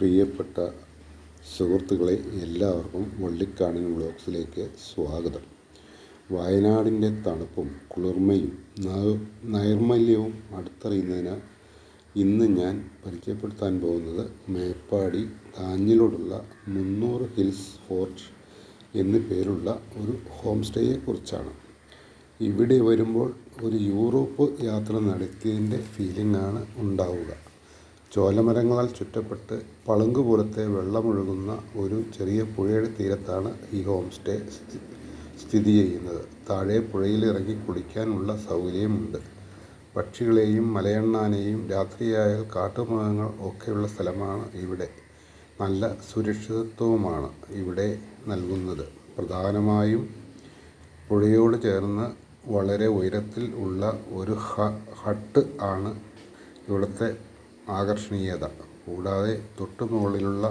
പ്രിയപ്പെട്ട സുഹൃത്തുക്കളെ എല്ലാവർക്കും വള്ളിക്കാടൻ വ്ളോഗ്സിലേക്ക് സ്വാഗതം. വയനാടിന്റെ തണുപ്പും കുളിർമയും നൈർമല്യവും അടുത്തറിയുന്നതിന് ഇന്ന് ഞാൻ പരിചയപ്പെടുത്താൻ പോകുന്നത് മേപ്പാടി താഞ്ഞിലോടുള്ള മുന്നൂറ് ഹിൽസ് ഫോർട്ട് എന്നു പേരുള്ള ഒരു ഹോം സ്റ്റേയെക്കുറിച്ചാണ് ഇവിടെ വരുമ്പോൾ ഒരു യൂറോപ്പ് യാത്ര നടത്തിയതിന്റെ ഫീലിംഗാണ് ഉണ്ടാവുക. ചോലമരങ്ങളാൽ ചുറ്റപ്പെട്ട് പളുങ്ക് പോലത്തെ വെള്ളമൊഴുകുന്ന ഒരു ചെറിയ പുഴയുടെ തീരത്താണ് ഈ ഹോം സ്റ്റേ സ്ഥി- സ്ഥിതി ചെയ്യുന്നത്. താഴെ പുഴയിൽ ഇറങ്ങി കുളിക്കാനുള്ള സൗകര്യമുണ്ട്. പക്ഷികളെയും മലയണ്ണാനെയും രാത്രിയായാൽ കാട്ടുമൃഗങ്ങൾ ഒക്കെയുള്ള സ്ഥലമാണ് ഇവിടെ. നല്ല സുരക്ഷിതത്വവുമാണ് ഇവിടെ നൽകുന്നത്. പ്രധാനമായും പുഴയോട് ചേർന്ന് വളരെ ഉയരത്തിൽ ഉള്ള ഒരു ഹട്ട് ആണ് ഇവിടുത്തെ ആകർഷണീയത. കൂടാതെ തൊട്ടു മുകളിലുള്ള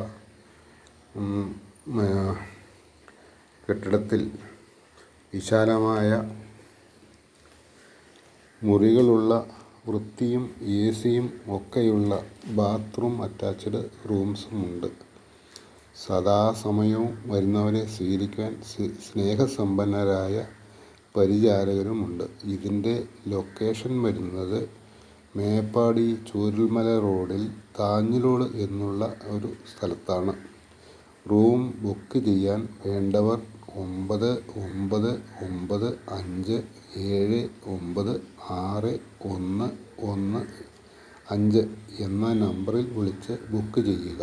കെട്ടിടത്തിൽ വിശാലമായ മുറികളുള്ള വൃത്തിയും എ സിയും ഒക്കെയുള്ള ബാത്റൂം അറ്റാച്ച്ഡ് റൂംസുമുണ്ട്. സദാസമയവും വരുന്നവരെ സ്വീകരിക്കാൻ സ്നേഹസമ്പന്നരായ പരിചാരകരുമുണ്ട്. ഇതിന്റെ ലൊക്കേഷൻ വരുന്നത് മേപ്പാടി ചൂരൽമല റോഡിൽ താഞ്ഞിലോട് എന്നുള്ള ഒരു സ്ഥലത്താണ്. റൂം ബുക്ക് ചെയ്യാൻ വേണ്ടവർ ഒമ്പത് ഒമ്പത് ഒമ്പത് അഞ്ച് ഏഴ് ഒമ്പത് ആറ് ഒന്ന് ഒന്ന് അഞ്ച് എന്ന നമ്പറിൽ വിളിച്ച് ബുക്ക് ചെയ്യുക.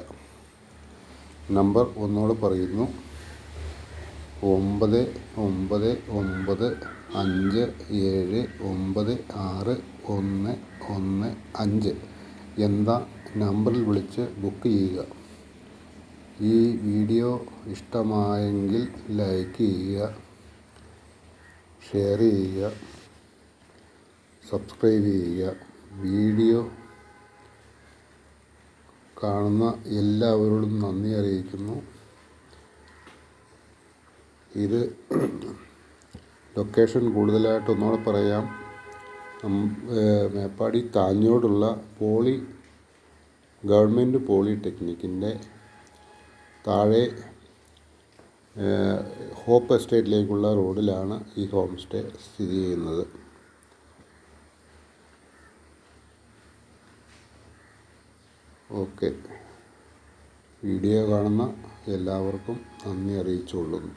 നമ്പർ ഒന്നോട് പറയുന്നു. ഒമ്പത് ഒമ്പത് ഒമ്പത് അഞ്ച് ഏഴ് ഒമ്പത് ആറ് ഒന്ന് ഒന്ന് അഞ്ച് എന്ന നമ്പറിൽ വിളിച്ച് ബുക്ക് ചെയ്യുക. ഈ വീഡിയോ ഇഷ്ടമായെങ്കിൽ ലൈക്ക് ചെയ്യുക ഷെയർ ചെയ്യുക സബ്സ്ക്രൈബ് ചെയ്യുക. വീഡിയോ കാണുന്ന എല്ലാവരോടും നന്ദി അറിയിക്കുന്നു. ഇത് ലൊക്കേഷൻ കൂടുതലായിട്ട് ഒന്നുകൂടെ പറയാം. മേപ്പാടി താഞ്ഞോടുള്ള പോളി ഗവൺമെന്റ് പോളിടെക്നിക്കിന്റെ താഴെ ഹോപ്പ് എസ്റ്റേറ്റിലേക്കുള്ള റോഡിലാണ് ഈ ഹോം സ്റ്റേ സ്ഥിതി ചെയ്യുന്നത്. ഓക്കെ. വീഡിയോ കാണുന്ന എല്ലാവർക്കും നന്ദി അറിയിച്ചുകൊള്ളുന്നു.